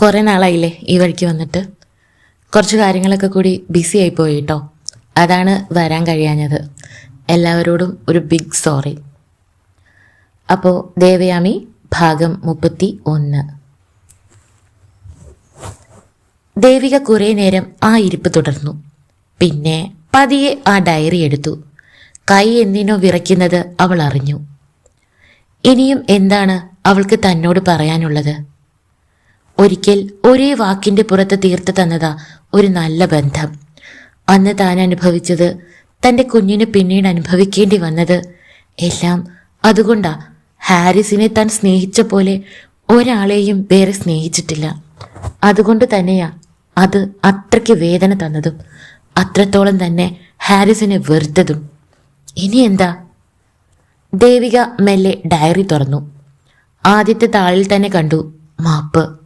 കുറേ നാളായില്ലേ ഈ വഴിക്ക് വന്നിട്ട്. കുറച്ച് കാര്യങ്ങളൊക്കെ കൂടി ബിസി ആയിപ്പോയി കേട്ടോ അതാണ് വരാൻ കഴിയാഞ്ഞത്. എല്ലാവരോടും ഒരു ബിഗ് സോറി അപ്പോൾ ദേവയാമി ഭാഗം മുപ്പത്തി ഒന്ന് ദേവിക കുറേ നേരം ആ ഇരിപ്പ് തുടർന്നു. പിന്നെ പതിയെ ആ ഡയറി എടുത്തു. കൈ എന്തിനോ വിറയ്ക്കുന്നത് അവൾ അറിഞ്ഞു. ഇനിയും എന്താണ് അവൾക്ക് തന്നോട് പറയാനുള്ളത്? ഒരിക്കൽ ഒരേ വാക്കിന്റെ പുറത്ത് തീർത്തു തന്നതാ ഒരു നല്ല ബന്ധം. അന്ന് താൻ അനുഭവിച്ചത് തന്റെ കുഞ്ഞിന് പിന്നീട് അനുഭവിക്കേണ്ടി വന്നത് എല്ലാം അതുകൊണ്ടാ ഹാരിസിനെ താൻ സ്നേഹിച്ച പോലെ ഒരാളെയും വേറെ സ്നേഹിച്ചിട്ടില്ല. അതുകൊണ്ട് തന്നെയാ അത് അത്രയ്ക്ക് വേദന തന്നതും അത്രത്തോളം തന്നെ ഹാരിസിനെ വെറുത്തതും. ഇനി എന്താ? ദേവിക മെല്ലെ ഡയറി തുറന്നു. ആദ്യത്തെ താളിൽ തന്നെ കണ്ടു മാപ്പ്.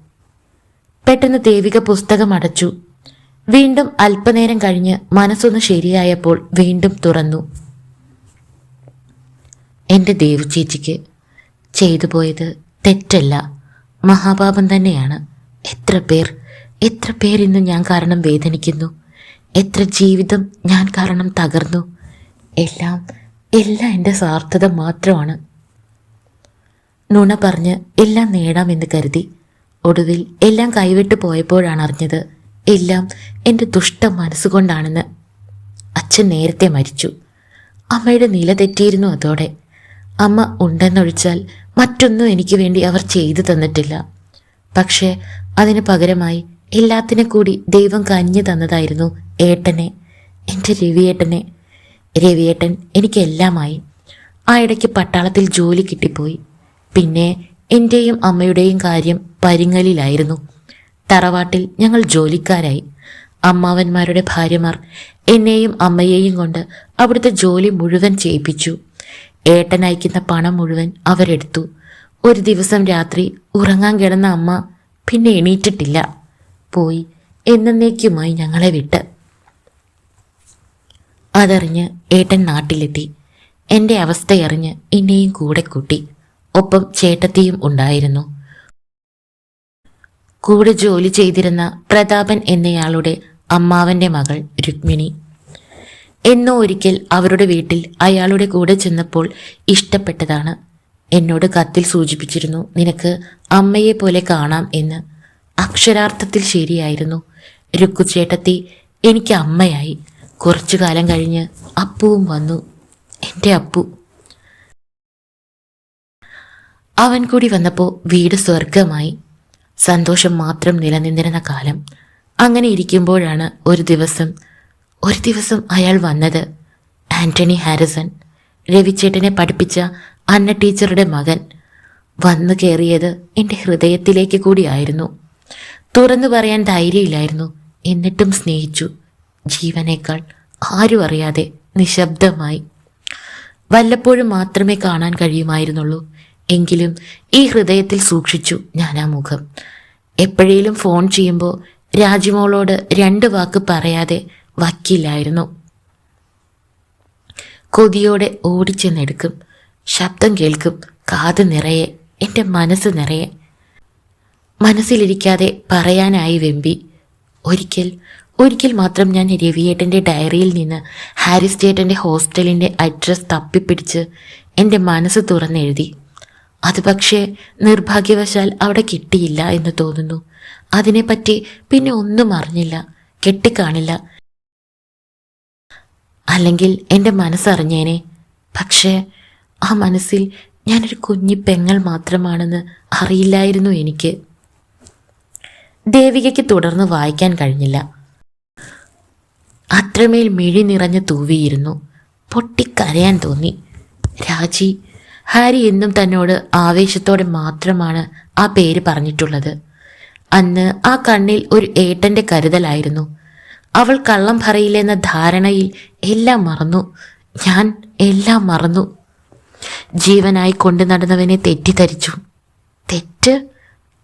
പെട്ടെന്ന് ദേവിക പുസ്തകം അടച്ചു. വീണ്ടും അല്പനേരം കഴിഞ്ഞ് മനസ്സൊന്ന് ശരിയായപ്പോൾ വീണ്ടും തുറന്നു. എന്റെ ദേവു ചേച്ചിക്ക് ചെയ്തു പോയത് തെറ്റല്ല. മഹാപാപം തന്നെയാണ്. എത്ര പേർ എത്ര പേർ ഇന്ന് ഞാൻ കാരണം വേദനിക്കുന്നു. എത്ര ജീവിതം ഞാൻ കാരണം തകർന്നു. എല്ലാം എല്ലാം എന്റെ സ്വാർത്ഥത മാത്രമാണ്. നുണ പറഞ്ഞ് എല്ലാം നേടാമെന്ന് കരുതി ഒടുവിൽ എല്ലാം കൈവിട്ട് പോയപ്പോഴാണ് അറിഞ്ഞത് എല്ലാം എന്റെ ദുഷ്ട മനസ്സുകൊണ്ടാണെന്ന് അച്ഛൻ നേരത്തെ മരിച്ചു. അമ്മയുടെ നില തെറ്റിയിരുന്നു അതോടെ. അമ്മ ഉണ്ടെന്നൊഴിച്ചാൽ മറ്റൊന്നും എനിക്ക് വേണ്ടി അവർ ചെയ്തു തന്നിട്ടില്ല. പക്ഷേ അതിന് പകരമായി എല്ലാത്തിനെ കൂടി ദൈവം കഞ്ഞു തന്നതായിരുന്നു ഏട്ടനെ എന്റെ രവിയേട്ടനെ. രവിയേട്ടൻ എനിക്കെല്ലാമായി ആ ഇടയ്ക്ക് പട്ടാളത്തിൽ ജോലി കിട്ടിപ്പോയി. പിന്നെ എന്റെയും അമ്മയുടെയും കാര്യം പരിങ്ങലിലായിരുന്നു. തറവാട്ടിൽ ഞങ്ങൾ ജോലിക്കാരായി. അമ്മാവന്മാരുടെ ഭാര്യമാർ എന്നെയും അമ്മയെയും കൊണ്ട് അവിടുത്തെ ജോലി മുഴുവൻ ചെയ്യിപ്പിച്ചു. ഏട്ടൻ അയക്കുന്ന പണം മുഴുവൻ അവരെടുത്തു. ഒരു ദിവസം രാത്രി ഉറങ്ങാൻ കിടന്ന അമ്മ പിന്നെ എണീറ്റിട്ടില്ല. പോയി എന്നേക്കുമായി ഞങ്ങളെ വിട്ട്. അതറിഞ്ഞ് ഏട്ടൻ നാട്ടിലെത്തി. എന്റെ അവസ്ഥയറിഞ്ഞ് എന്നെയും കൂടെ കൂട്ടി. ഒപ്പം ചേട്ടത്തിയും ഉണ്ടായിരുന്നു. കൂടെ ജോലി ചെയ്തിരുന്ന പ്രതാപൻ എന്നയാളുടെ അമ്മാവന്റെ മകൾ രുക്മിണി. എന്നോ ഒരിക്കൽ അവരുടെ വീട്ടിൽ അയാളുടെ കൂടെ ചെന്നപ്പോൾ ഇഷ്ടപ്പെട്ടതാണ്. എന്നോട് കത്തിൽ സൂചിപ്പിച്ചിരുന്നു നിനക്ക് അമ്മയെ പോലെ കാണാം എന്ന്. അക്ഷരാർത്ഥത്തിൽ ശരിയായിരുന്നു. രുക്കുചേട്ടത്തി എനിക്ക് അമ്മയായി. കുറച്ചു കാലം കഴിഞ്ഞ് അപ്പുവും വന്നു. എന്റെ അപ്പു അവൻ കൂടി വന്നപ്പോൾ വീട് സ്വർഗമായി സന്തോഷം മാത്രം നിലനിന്നിരുന്ന കാലം. അങ്ങനെ ഇരിക്കുമ്പോഴാണ് ഒരു ദിവസം ഒരു ദിവസം അയാൾ വന്നത് ആന്റണി ഹാരിസൺ രവിച്ചേട്ടനെ പഠിപ്പിച്ച അന്ന ടീച്ചറുടെ മകൻ. വന്നു കയറിയത് എന്റെ ഹൃദയത്തിലേക്ക് കൂടിയായിരുന്നു. തുറന്നു പറയാൻ ധൈര്യമില്ലായിരുന്നു. എന്നിട്ടും സ്നേഹിച്ചു. ജീവനേക്കാൾ ആരും അറിയാതെ നിശബ്ദമായി. വല്ലപ്പോഴും മാത്രമേ കാണാൻ കഴിയുമായിരുന്നുള്ളൂ. എങ്കിലും ഈ ഹൃദയത്തിൽ സൂക്ഷിച്ചു ഞാൻ ആ മുഖം. എപ്പോഴേലും ഫോൺ ചെയ്യുമ്പോൾ രാജിമോളോട് രണ്ട് വാക്ക് പറയാതെ വക്കില്ലായിരുന്നു കൊതിയോടെ ഓടിച്ചെന്നെടുക്കും. ശബ്ദം കേൾക്കും. കാത് നിറയെ എന്റെ മനസ്സ് നിറയെ. മനസ്സിലിരിക്കാതെ പറയാനായി വെമ്പി. ഒരിക്കൽ ഒരിക്കൽ മാത്രം ഞാൻ രവിയേട്ടന്റെ ഡയറിയിൽ നിന്ന് ഹാരിസ് ചേട്ടന്റെ ഹോസ്റ്റലിന്റെ അഡ്രസ് തപ്പിപ്പിടിച്ച് എന്റെ മനസ്സ് തുറന്നെഴുതി. അത് പക്ഷേ നിർഭാഗ്യവശാൽ അവിടെ കിട്ടിയില്ല എന്ന് തോന്നുന്നു. അതിനെപ്പറ്റി പിന്നെ ഒന്നും അറിഞ്ഞില്ല കെട്ടിക്കാണില്ല. അല്ലെങ്കിൽ എന്റെ മനസ്സറിഞ്ഞേനെ. പക്ഷേ ആ മനസ്സിൽ ഞാനൊരു കുഞ്ഞി പെങ്ങൾ മാത്രമാണെന്ന് അറിയില്ലായിരുന്നു എനിക്ക്. ദേവികയ്ക്ക് തുടർന്ന് വായിക്കാൻ കഴിഞ്ഞില്ല. അത്രമേൽ മിഴി നിറഞ്ഞ് തൂവിയിരുന്നു. പൊട്ടിക്കരയാൻ തോന്നി. രാജി ഹാരി എന്നും തന്നോട് ആവേശത്തോടെ മാത്രമാണ് ആ പേര് പറഞ്ഞിട്ടുള്ളത്. അന്ന് ആ കണ്ണിൽ ഒരു ഏട്ടന്റെ കരുതലായിരുന്നു. അവൾ കള്ളം പറയില്ലെന്ന ധാരണയിൽ എല്ലാം മറന്നു. ഞാൻ എല്ലാം മറന്നു. ജീവനായി കൊണ്ടു നടന്നവനെ തെറ്റിദ്ധരിച്ചു. തെറ്റ്?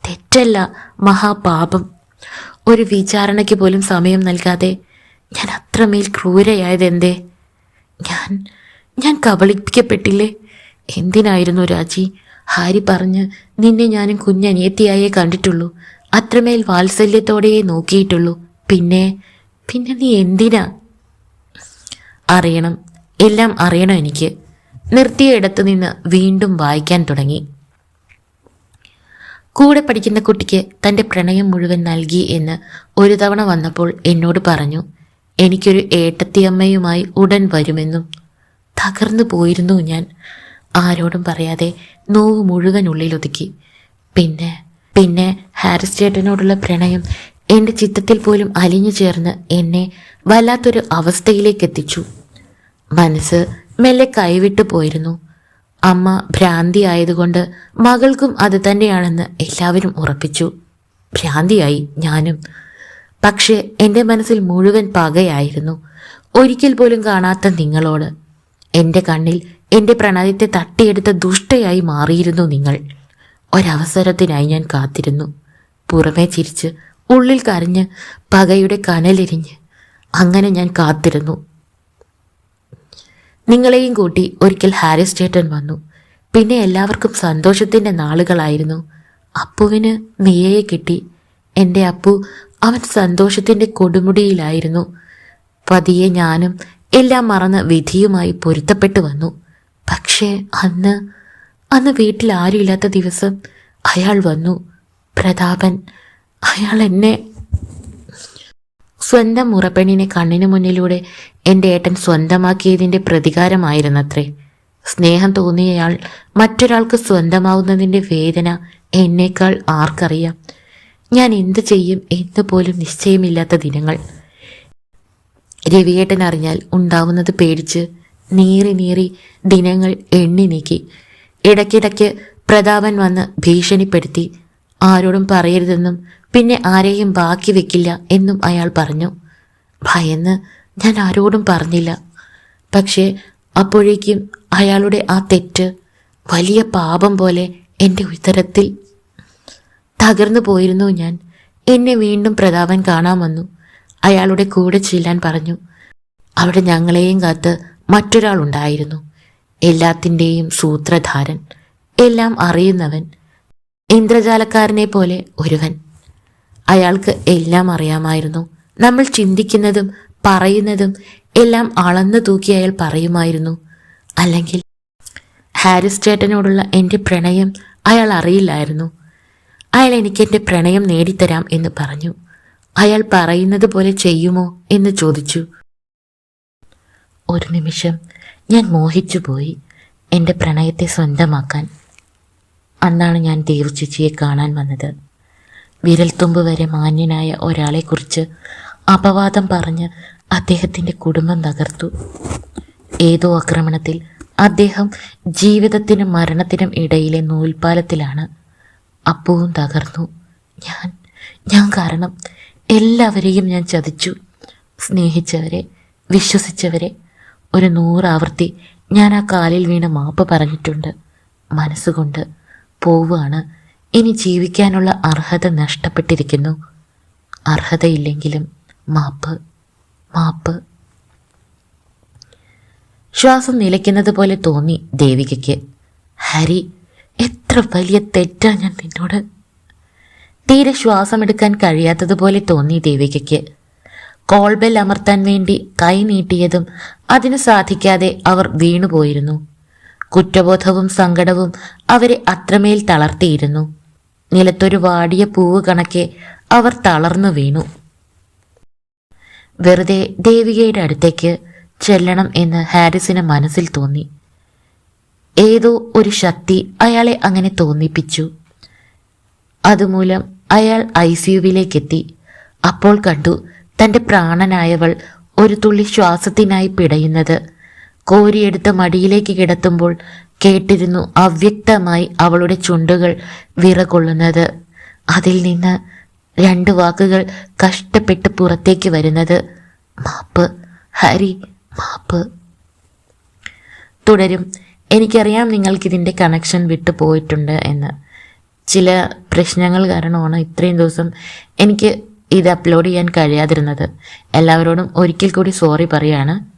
തെറ്റല്ല മഹാപാപം. ഒരു വിചാരണയ്ക്ക് പോലും സമയം നൽകാതെ ഞാൻ അത്രമേൽ ക്രൂരയായതെന്തേ? ഞാൻ ഞാൻ കബളിപ്പിക്കപ്പെട്ടില്ലേ? എന്തിനായിരുന്നു രാജി? ഹാരി പറഞ്ഞ് നിന്നെ ഞാനും കുഞ്ഞനിയത്തിയായേ കണ്ടിട്ടുള്ളൂ. അത്രമേൽ വാത്സല്യത്തോടെയേ നോക്കിയിട്ടുള്ളൂ. പിന്നെ പിന്നെ നീ എന്തിനാ? അറിയണം. എല്ലാം അറിയണം എനിക്ക്. നിർത്തിയ ഇടത്തു നിന്ന് വീണ്ടും വായിക്കാൻ തുടങ്ങി. കൂടെ പഠിക്കുന്ന കുട്ടിക്ക് തന്റെ പ്രണയം മുഴുവൻ നൽകി എന്ന് ഒരു തവണ വന്നപ്പോൾ എന്നോട് പറഞ്ഞു എനിക്കൊരു ഏട്ടത്തിയമ്മയുമായി ഉടൻ വരുമെന്നും. തകർന്നു പോയിരുന്നു ഞാൻ. ആരോടും പറയാതെ നോവ് മുഴുവൻ ഉള്ളിലൊതുക്കി പിന്നെ പിന്നെ ഹാരിസ് ചേട്ടനോടുള്ള പ്രണയം എന്റെ ചിത്തത്തിൽ പോലും അലിഞ്ഞു ചേർന്ന് എന്നെ വല്ലാത്തൊരു അവസ്ഥയിലേക്ക് എത്തിച്ചു. മനസ്സ് മെല്ലെ കൈവിട്ടു പോയിരുന്നു. അമ്മ ഭ്രാന്തി ആയതുകൊണ്ട് മകൾക്കും അത് തന്നെയാണെന്ന് എല്ലാവരും ഉറപ്പിച്ചു. ഭ്രാന്തിയായി ഞാനും. പക്ഷേ എന്റെ മനസ്സിൽ മുഴുവൻ പകയായിരുന്നു. ഒരിക്കൽ പോലും കാണാത്ത നിങ്ങളോട്. എന്റെ കണ്ണിൽ എന്റെ പ്രണയത്തെ തട്ടിയെടുത്ത ദുഷ്ടയായി മാറിയിരുന്നു നിങ്ങൾ. ഒരവസരത്തിനായി ഞാൻ കാത്തിരുന്നു. പുറമേ ചിരിച്ച് ഉള്ളിൽ കരഞ്ഞ് പകയുടെ കനലെരിഞ്ഞ് അങ്ങനെ ഞാൻ കാത്തിരുന്നു. നിങ്ങളെയും കൂട്ടി ഒരിക്കൽ ഹാരിസ് ചേട്ടൻ വന്നു. പിന്നെ എല്ലാവർക്കും സന്തോഷത്തിന്റെ നാളുകളായിരുന്നു. അപ്പുവിന് നീയയെ കിട്ടി. എന്റെ അപ്പു അവൻ സന്തോഷത്തിന്റെ കൊടുമുടിയിലായിരുന്നു. പതിയെ ഞാനും എല്ലാം മറന്ന് വിധിയുമായി പൊരുത്തപ്പെട്ടു വന്നു. പക്ഷേ അന്ന് അന്ന് വീട്ടിൽ ആരുമില്ലാത്ത ദിവസം അയാൾ വന്നു. പ്രതാപൻ അയാൾ എന്നെ സ്വന്തം മുറപ്പെണ്ണിനെ കണ്ണിനു മുന്നിലൂടെ എന്റെ ഏട്ടൻ സ്വന്തമാക്കിയതിന്റെ പ്രതികാരമായിരുന്നത്രേ. സ്നേഹം തോന്നിയയാൾ മറ്റൊരാൾക്ക് സ്വന്തമാവുന്നതിന്റെ വേദന എന്നേക്കാൾ ആർക്കറിയാം. ഞാൻ എന്തു ചെയ്യും എന്ന് പോലും നിശ്ചയമില്ലാത്ത ദിനങ്ങൾ. രവിയേട്ടൻ അറിഞ്ഞാൽ ഉണ്ടാവുന്നത് പേടിച്ച് നീറി നീറി ദിനങ്ങൾ എണ്ണി നീക്കി. ഇടയ്ക്കിടയ്ക്ക് പ്രതാപൻ വന്ന് ഭീഷണിപ്പെടുത്തി. ആരോടും പറയരുതെന്നും പിന്നെ ആരെയും ബാക്കി വെക്കില്ല എന്നും അയാൾ പറഞ്ഞു. ഭയന്ന് ഞാൻ ആരോടും പറഞ്ഞില്ല. പക്ഷേ അപ്പോഴേക്കും അയാളുടെ ആ തെറ്റ് വലിയ പാപം പോലെ എന്റെ ഉത്തരത്തിൽ തകർന്നു പോയിരുന്നു ഞാൻ. എന്നെ വീണ്ടും പ്രതാപൻ കാണാൻ വന്നു. അയാളുടെ കൂടെ ചെല്ലാൻ പറഞ്ഞു. അവിടെ ഞങ്ങളെയും കാത്ത് മറ്റൊരാളുണ്ടായിരുന്നു. എല്ലാത്തിന്റെയും സൂത്രധാരൻ. എല്ലാം അറിയുന്നവൻ. ഇന്ദ്രജാലക്കാരനെ പോലെ ഒരുവൻ. അയാൾക്ക് എല്ലാം അറിയാമായിരുന്നു. നമ്മൾ ചിന്തിക്കുന്നതും പറയുന്നതും എല്ലാം അളന്നു തൂക്കി അയാൾ പറയുമായിരുന്നു. അല്ലെങ്കിൽ ഹാരിസ് ചേട്ടനോടുള്ള എന്റെ പ്രണയം അയാൾ അറിയില്ലായിരുന്നു. അയാൾ എനിക്ക് എന്റെ പ്രണയം നേടിത്തരാം എന്ന് പറഞ്ഞു. അയാൾ പറയുന്നത് പോലെ ചെയ്യുമോ എന്ന് ചോദിച്ചു. ഒരു നിമിഷം ഞാൻ മോഹിച്ചുപോയി എന്റെ പ്രണയത്തെ സ്വന്തമാക്കാൻ. അന്നാണ് ഞാൻ ദേവു ചേച്ചിയെ കാണാൻ വന്നത്. വിരൽത്തുമ്പ് വരെ മാന്യനായ ഒരാളെക്കുറിച്ച് അപവാദം പറഞ്ഞ് അദ്ദേഹത്തിന്റെ കുടുംബം തകർത്തു. ഏതോ ആക്രമണത്തിൽ അദ്ദേഹം ജീവിതത്തിനും മരണത്തിനും ഇടയിലെ നൂൽപാലത്തിലാണ് അപ്പവും തകർന്നു. ഞാൻ ഞാൻ കാരണം എല്ലാവരെയും ഞാൻ ചതിച്ചു. സ്നേഹിച്ചവരെ വിശ്വസിച്ചവരെ ഒരു നൂറാവർത്തി ഞാൻ ആ കാലിൽ വീണ മാപ്പ് പറഞ്ഞിട്ടുണ്ട്. മനസ്സുകൊണ്ട് പോവുകയാണ്. ഇനി ജീവിക്കാനുള്ള അർഹത നഷ്ടപ്പെട്ടിരിക്കുന്നു. അർഹതയില്ലെങ്കിലും മാപ്പ് മാപ്പ്. ശ്വാസം നിലയ്ക്കുന്നത് പോലെ തോന്നി ദേവികയ്ക്ക്. ഹരി എത്ര വലിയ തെറ്റാണ് ഞാൻ നിന്നോട്. തീരെ ശ്വാസമെടുക്കാൻ കഴിയാത്തതുപോലെ തോന്നി ദേവികയ്ക്ക്. കോൾ ബെൽ അമർത്താൻ വേണ്ടി കൈ നീട്ടിയതും അതിന് സാധിക്കാതെ അവർ വീണുപോയിരുന്നു. കുറ്റബോധവും സങ്കടവും അവരെ അത്രമേൽ തളർത്തിയിരുന്നു. നിലത്തൊരു വാടിയ പൂവ് കണക്കെ അവർ തളർന്നു വീണു. വെറുതെ ദേവികയുടെ അടുത്തേക്ക് ചെല്ലണം എന്ന് ഹാരിസിന് മനസ്സിൽ തോന്നി. ഏതോ ഒരു ശക്തി അയാളെ അങ്ങനെ തോന്നിപ്പിച്ചു. അതുമൂലം അയാൾ ഐ സിയുവിലേക്കെത്തി അപ്പോൾ കണ്ടു തന്റെ പ്രാണനായവൾ ഒരു തുള്ളി ശ്വാസത്തിനായി പിടയുന്നത്. കോരിയെടുത്ത് മടിയിലേക്ക് കിടത്തുമ്പോൾ കേട്ടിരുന്നു അവ്യക്തമായി അവളുടെ ചുണ്ടുകൾ വിറകൊള്ളുന്നത്. അതിൽ നിന്ന് രണ്ട് വാക്കുകൾ കഷ്ടപ്പെട്ട് പുറത്തേക്ക് വരുന്നത്. മാപ്പ് ഹരി മാപ്പ്. തുടരും. എനിക്കറിയാം നിങ്ങൾക്കിതിന്റെ കണക്ഷൻ വിട്ടു പോയിട്ടുണ്ട് എന്ന്. ചില പ്രശ്നങ്ങൾ കാരണമാണ് ഇത്രയും ദിവസം എനിക്ക് ഇത് അപ്ലോഡ് ചെയ്യാൻ കഴിയാതിരുന്നത്. എല്ലാവരോടും ഒരിക്കൽ കൂടി സോറി പറയാണ്.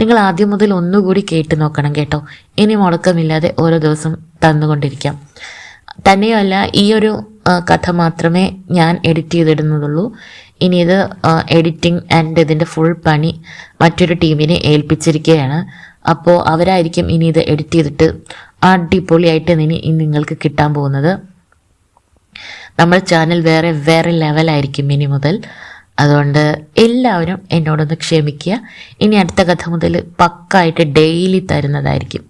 നിങ്ങൾ ആദ്യം മുതൽ ഒന്നുകൂടി കേട്ട് നോക്കണം കേട്ടോ. ഇനി മുടക്കമില്ലാതെ ഓരോ ദിവസം തന്നുകൊണ്ടിരിക്കാം. തന്നെയല്ല ഈ ഒരു കഥ മാത്രമേ ഞാൻ എഡിറ്റ് ചെയ്തിടുന്നതുള്ളൂ. ഇനി ഇത് എഡിറ്റിംഗ് ആൻഡ് ഇതിന്റെ ഫുൾ പണി മറ്റൊരു ടീമിനെ ഏൽപ്പിച്ചിരിക്കുകയാണ്. അപ്പോൾ അവരായിരിക്കും ഇനി ഇത് എഡിറ്റ് ചെയ്തിട്ട് അടിപൊളിയായിട്ട് ഇനി നിങ്ങൾക്ക് കിട്ടാൻ പോകുന്നത്. നമ്മുടെ ചാനൽ വേറെ വേറെ ലെവലായിരിക്കും ഇനി മുതൽ. അതുകൊണ്ട് എല്ലാവരും എന്നോടൊന്ന് ക്ഷമിക്കുക. ഇനി അടുത്ത കഥ മുതൽ പക്കായിട്ട് ഡെയിലി തരുന്നതായിരിക്കും.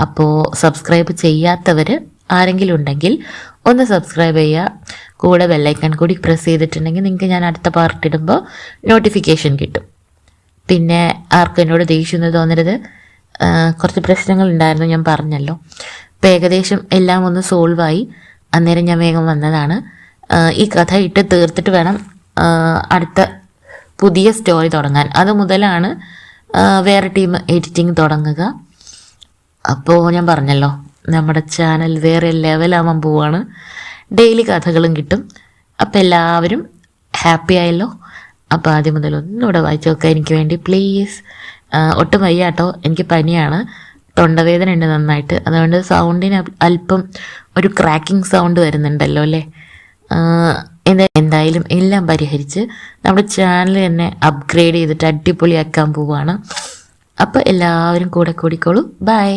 അപ്പോൾ സബ്സ്ക്രൈബ് ചെയ്യാത്തവർ ആരെങ്കിലും ഉണ്ടെങ്കിൽ ഒന്ന് സബ്സ്ക്രൈബ് ചെയ്യുക. കൂടെ ബെല്ലൈക്കൺ കൂടി പ്രസ് ചെയ്തിട്ടുണ്ടെങ്കിൽ നിങ്ങൾക്ക് ഞാൻ അടുത്ത പാർട്ട് ഇടുമ്പോൾ നോട്ടിഫിക്കേഷൻ കിട്ടും. പിന്നെ ആർക്കും എന്നോട് ദേഷ്യം തോന്നരുത്. കുറച്ച് പ്രശ്നങ്ങൾ ഉണ്ടായിരുന്നു ഞാൻ പറഞ്ഞല്ലോ. അപ്പം ഏകദേശം എല്ലാം ഒന്ന് സോൾവായി അന്നേരം ഞാൻ വേഗം വന്നതാണ്. ഈ കഥ ഇട്ട് തീർത്തിട്ട് വേണം അടുത്ത പുതിയ സ്റ്റോറി തുടങ്ങാൻ. അത് മുതലാണ് വേറെ ടീം എഡിറ്റിംഗ് തുടങ്ങുക. അപ്പോൾ ഞാൻ പറഞ്ഞല്ലോ നമ്മുടെ ചാനൽ വേറെ ലെവലാവാൻ പോവാണ്. ഡെയിലി കഥകളും കിട്ടും. അപ്പോൾ എല്ലാവരും ഹാപ്പി ആയല്ലോ. അപ്പോൾ ആദ്യം മുതൽ ഒന്നുകൂടെ വായിച്ചു നോക്കാം. എനിക്ക് വേണ്ടി പ്ലീസ് ഒട്ടും വയ്യാട്ടോ. എനിക്ക് പനിയാണ്. തൊണ്ടവേദന ഉണ്ട് നന്നായിട്ട്. അതുകൊണ്ട് സൗണ്ടിന് അല്പം ഒരു ക്രാക്കിംഗ് സൗണ്ട് വരുന്നുണ്ടല്ലോ അല്ലേ? എന്തായാലും എല്ലാം പരിഹരിച്ച് നമ്മുടെ ചാനൽ തന്നെ അപ്ഗ്രേഡ് ചെയ്തിട്ട് അടിപൊളിയാക്കാൻ പോവുകയാണ് അപ്പോൾ എല്ലാവരും കൂടെ കൂടിക്കോളൂ. ബൈ